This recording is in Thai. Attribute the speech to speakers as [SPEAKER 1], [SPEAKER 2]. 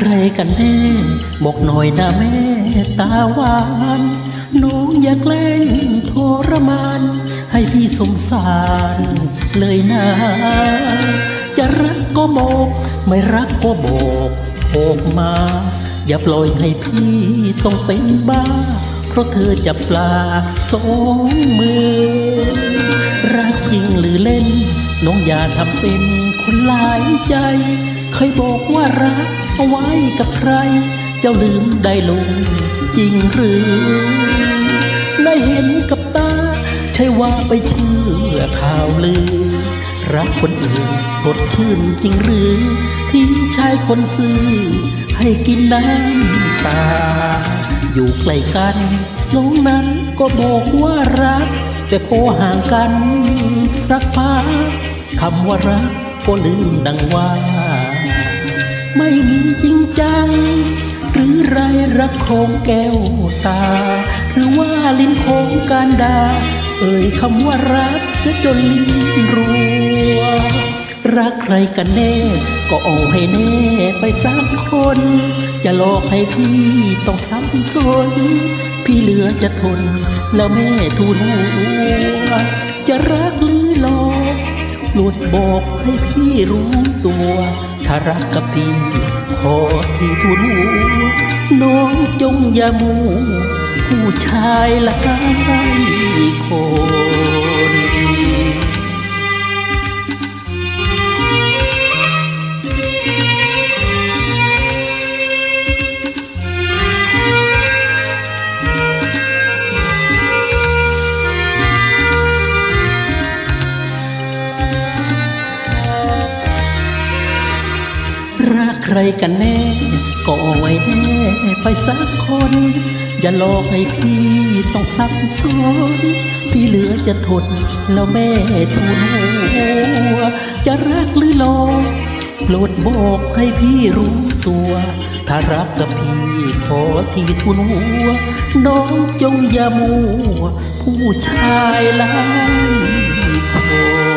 [SPEAKER 1] ใครกันแน่บอกหน่อยนะแม่ตาหวาน น้องอย่าแกล้งทรมาน ให้พี่สงสารเลยนะ จะรักก็บอก ไม่รักก็บอกออกมา อย่าปล่อยให้พี่ต้องเป็นบ้า เพราะเธอจับปลาสองมือ รักจริงหรือเล่น น้องอย่าทำเป็นคนหลายใจ เคยบอกว่ารักเอาไว้กับใคร เจ้าลืมได้ลงจริงหรือ ได้เห็นกับตา ใช่ว่าไปเชื่อข่าวลือ รักคนอื่นสดชื่นจริงหรือที่ชายคนซื่อ ให้กินน้ำตา อยู่ใกล้กันน้องนั้นก็บอกว่ารัก แต่พอห่างกันสักพักคำว่ารัก ก็ลืมดังว่า ไม่มีจริงจัง หรือไรรักของแก้วตา หรือว่าลิ้นของการดา เอ่ยคำว่ารักเสียจนลิ้นรัว รักใครกันแน่ ก็เอาให้แน่ไปสักคน อย่าหลอกให้พี่ต้องซ้ำซนพี่เหลือจะทน แล้วแม่ทูลหัวจะรักหรือ โปรดบอกให้พี่รู้ตัว ถ้ารักกับพี่ขอที่ทุนหัวน้องจงอย่ามู ผู้ชายหลายคน รักใครกันแน่ ก็ไว้แน่ไปสักคน อย่าหลอกให้พี่ต้องซับซ้อนพี่เหลือจะทนแล้วแม่ทูลหัวจะรักหรือหลอกโปรดบอกให้พี่รู้ตัว ถ้ารักกับพี่ขอที่ทุนหัว น้องจงอย่ามัวผู้ชายหลายคน